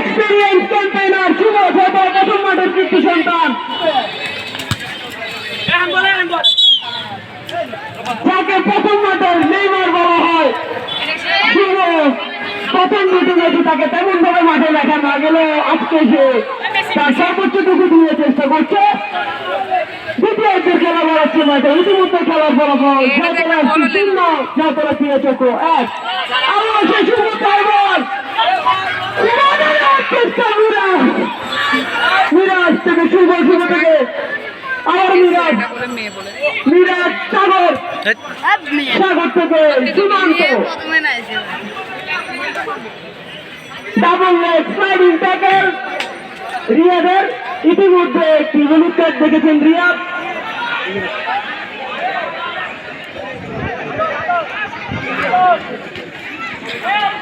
Experience campaigner শুভ ছোট প্রথম মাঠের কৃতি সন্তান যাকে প্রথম মাঠের নেইমার বলা হয়। শুভ প্রথম দুটি ম্যাচে তাকে তেমন ভাবে মাঠে দেখা না গেলেও আজকে সে তার সর্বোচ্চটুকু দিয়ে চেষ্টা করছে। দ্বিতীয়ার্ধের খেলা বাড়াচ্ছে মাঠে ইতিমধ্যে খেলার ফলাফল জাতলা শূন্য জাতলা ফিরে চক্র এক। আরও সে শুভ তাইবল চেষ্টা মিরাজ থেকে শুভ শুভ থেকে আবার সাগর। সাগর থেকে সীমান্ত। ডাবল লেগ রিয়াদের ইতিমধ্যে একটি হলুদ কার্ড দেখেছেন রিয়াদ। রাতি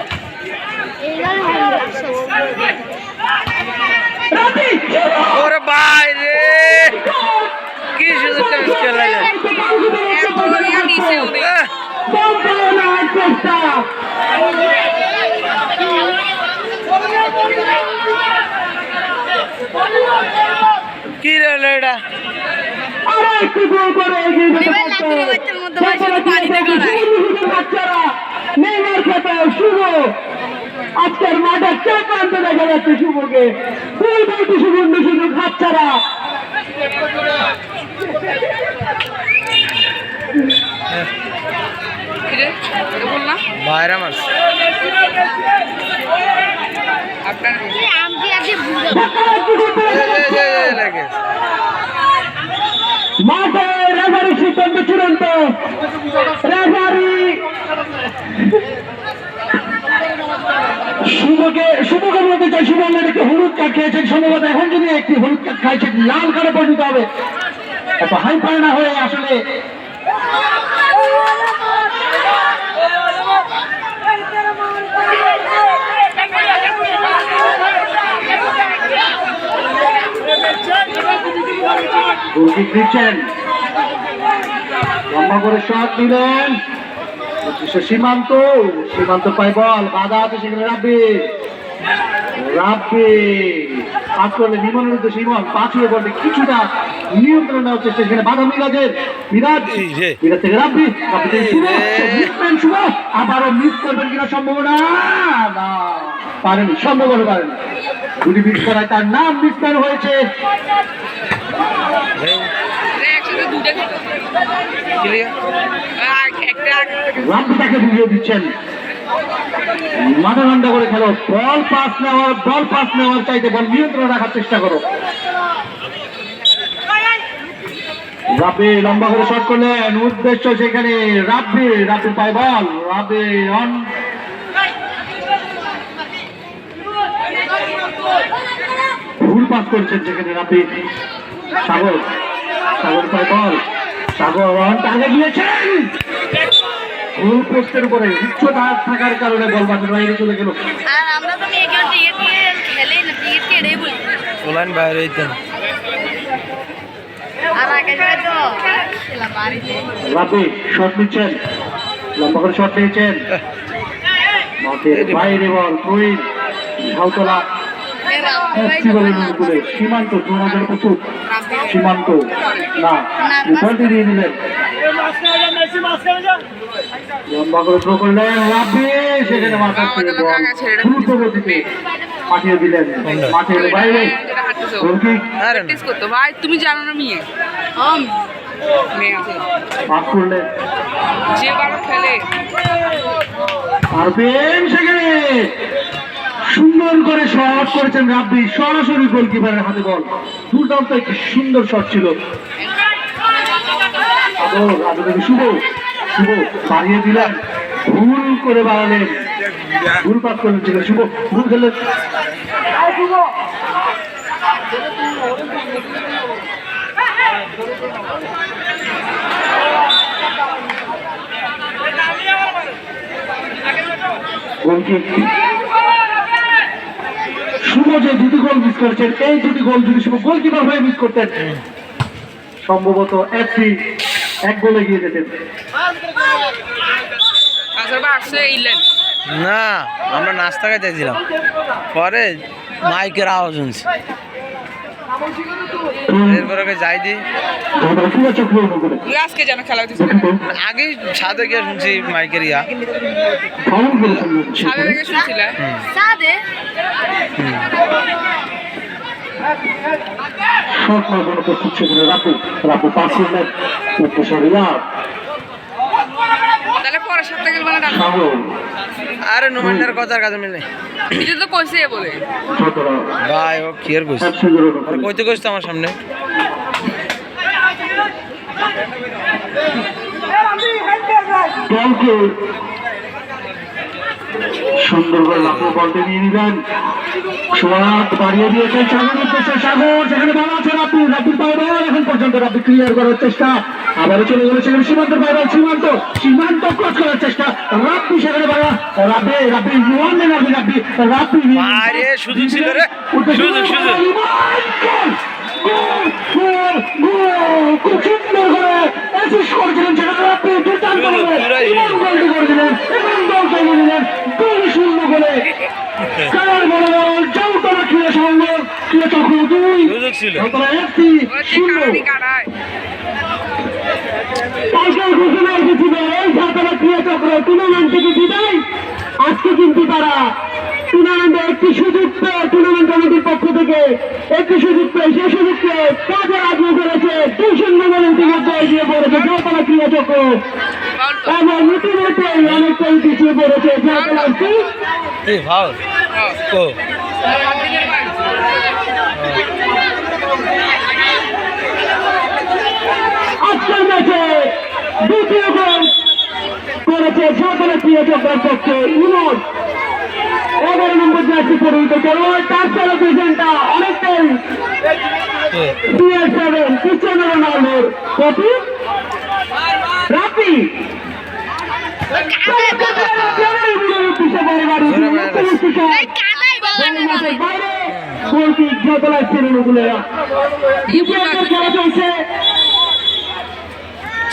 ওরে ভাই রে। কি মিস করলা যায় কি রে এটা? আরও একটু গোল করে এগিয়ে যেতে পারতো। লাফিয়ে বাচ্চার মধ্যে ভাই শুধু তারপরে পানিতে কিন্তু গড়ায়। শুধু শুধু বাচ্চারা নেইমার খেতে শুভ আজকের মাঠের চার প্রান্তে দেখা যাচ্ছে শুভকে দুই দুইটি সুবর্ণ সুযোগ বাচ্চারা বাইরে আপনার মাঠে রেফারি সিদ্ধান্ত চূড়ান্ত। রেফারি শুভকে শুভকে বলতে চাই শুভ অলরেডি হলুদ কার্ড খেয়েছেন। সম্ভবত এখন যদি একটি হলুদ কার্ড খাইছেন লাল কার্ডে পরিণত হবে। এত হাই ফাই না হয়ে আসলে দিচ্ছেন লম্বা করে শট দিলেন। সীমান্ত সীমান্ত পাই বল বাধা আছে সেখানে রাব্বি। রাব্বি পাস করলে নিমনের উদ্দেশ্যে ইমন পাঁচ হয়ে পড়বে কিছুটা নিয়ন্ত্রণ নেওয়ার চেষ্টা সেখানে বাধা মিরাজের। মিরাজ মিরাজ থেকে রাব্বি রাব্বি থেকে শুভ। মিসম্যান শুভ আবারও মিস করবেন কিনা সম্ভাবনা? না পারেনি সম্ভবত পারেনি। গুলি মিস করায় তার নাম মিসম্যান হয়েছে। ক্লিয়ার একটা তাকে বুঝিয়ে দিচ্ছেন। মাথা ঠান্ডা করে খেলো। বল পাস নেওয়ার, বল পাস নেওয়ার চাইতে বল নিয়ন্ত্রণ রাখার চেষ্টা করো। রাব্বি লম্বা করে শট করলেন। উদ্দেশ্য সেখানে রাব্বি রাব্বি পায় বল। রাব্বি অন ভুল পাস করেছেন সেখানে রাব্বি। সাগর সাগর পায় বল। সাগর অন টার্গেট দিয়েছেন পোস্টের উপরে উচ্চতা থাকার কারণে বল বাটের বাইরে চলে গেল। আর আমরা তো মেয়েকে টিকিট নিয়ে খেলেই না টিকিট কেটেই বলি। ওলান বাইরে আর আগে তো খেলা বাড়িতে রাবি শট নিচ্ছেন। লম্বা করে শট নিয়েছেন। মাঠের বাইরে বল কুইন ঝাউতলা। সীমান্ত দু হাজার সীমান্ত। না দিয়ে দিলেন। লম্বা করে থ্রো সেখানে মাথা দ্রুত গতিতে পাঠিয়ে দিলেন বাইরে প্র্যাকটিস করতো ভাই তুমি জানো না সুন্দর করে শট করেছেন রাব্বি। সরাসরি গোলকিপারের হাতে বল। দুর্দান্ত একটি সুন্দর শট ছিল। শুভ? শুভ। বাড়িয়ে দিলেন। ভুল করে বাড়ালেন। ভুল পাস করলেন সেখানে শুভ। ভুল গোলকিক শুভ যে দুটি গোল মিস করেছেন, এই দুটি গোল যদি শুভ গোলকিপার হয়ে মিস করতেন, সম্ভবত একটি এক গোলে গিয়ে যেতেন না আমরা নাস্তা খাইতেছিলাম পরে মাইকের আওয়াজ শুনছি। এরপরে ওকে যাই করে তুই আজকে যেন খেলা হইতেছে। আগেই ছাদে গিয়ে শুনছি মাইকের ইয়া। শুনছিলে? সাদে শট মারবেন উপস্থিত ছিলেন রাপু রাপু পাঁচ মিনিট একটু সরিয়া তাহলে পরের সপ্তাহে গেল মানে আরে নুমান্ডার কথার কাছে মিলে। এটা তো কইছে বলে। ভাই ও কি আর জোর আর কইতে কইস আমার সামনে? দলকে সুন্দর করে লাফু বলতে নিয়ে নিলেন। সোয়াদ বাড়িয়ে দিয়েছেন সাগর উদ্দেশ্যে। সাগর সেখানে ভালো আছে রাপি রাপির বাইরে এখন পর্যন্ত রাপি ক্লিয়ার করার চেষ্টা। আবারও চলে গেল সেখানে সীমান্তের বাইরে সীমান্ত সীমান্ত ক্রস করার চেষ্টা। রাপি সেখানে বাড়া রাপি রাপি ওয়ান রাপি রাপি রাপি আরে, সুযোগ ছিল রে। সুযোগ। খুব সুন্দর করে অ্যাসিস্ট করেছিলেন সেখানে রাপি দুর্দান্ত করে সুযোগ। গোলটি করে দিলেন। এবং দল তৈরি দিলেন দুই শূন্য করে কারার বড় বল চৌতলা ক্রীড়া সংঘ ক্রীড়া চক্র দুই সুযোগ ছিল। চৌতলা একটি ওরা যে শূন্য কারণে কাটায় টাইগার ঘোষণা এসেছিল এই চৌতলা ক্রীড়া চক্র টুর্নামেন্ট থেকে বিদায়। আজকে কিন্তু তারা টুর্নামেন্টে একটি সুযোগ পেয়ে টুর্নামেন্ট কমিটির পক্ষ থেকে একটি সুযোগ পেয়ে সেই সুযোগকে কাজে লাগিয়ে ফেলেছে দুই শূন্য বলে ইতিমধ্যে এগিয়ে পড়েছে চৌতলা ক্রীড়া চক্র এবং ইতিমধ্যেই অনেকটাই পিছিয়ে পড়েছে। চৌতলা একটি কি ভাও কো আজকের ম্যাচে দ্বিতীয় গোল করেছে প্রিয় পক্ষে ইমন এগারো নম্বর জার্সি পরিহিত খেলোয়াড় তার সেলিব্রেশনটা অনেকটাই বিএস সেভেন ক্রিশ্চিয়ানো রোনাল্ডোর কপি চলছে।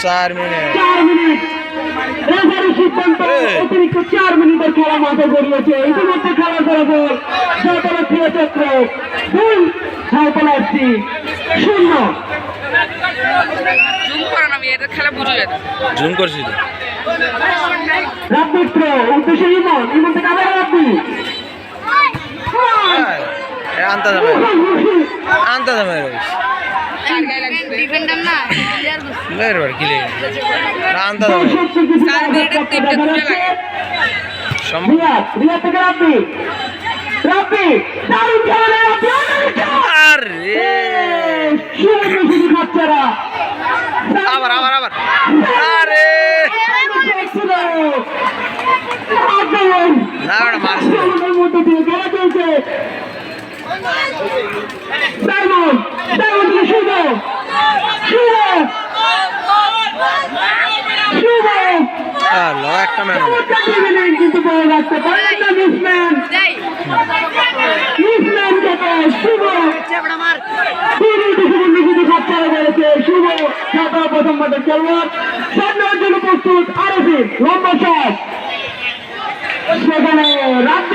চার মিনিট। চার মিনিট। রেফারি সিদ্ধান্ত। অতিরিক্ত চার মিনিটের খেলা মাঠে গড়িয়েছে। ইতিমধ্যে খেলা ফলাফল সাঁতরা ক্রিয়া চক্র দুই সাঁতরা এফসি শূন্য। জুম করছি রাবমিত্র উদ্দেশ্যে ইমন। ইমন থেকে আবার রাব্বি হ্যাঁ, আনতে যাবে। আনতে যাবে আবার আবার আবার। আরে! মধ্যে দিয়ে খেলা চলছে একটা ম্যান কিন্তু বল রাখতে পারলেন না মিসম্যান মিসম্যান থেকে শুভ শুভ ছাত্র প্রথম মাঠের খেলোয়াড় সামনের জন্য প্রস্তুত আরফি লম্বা শট সেখানে রাত্রির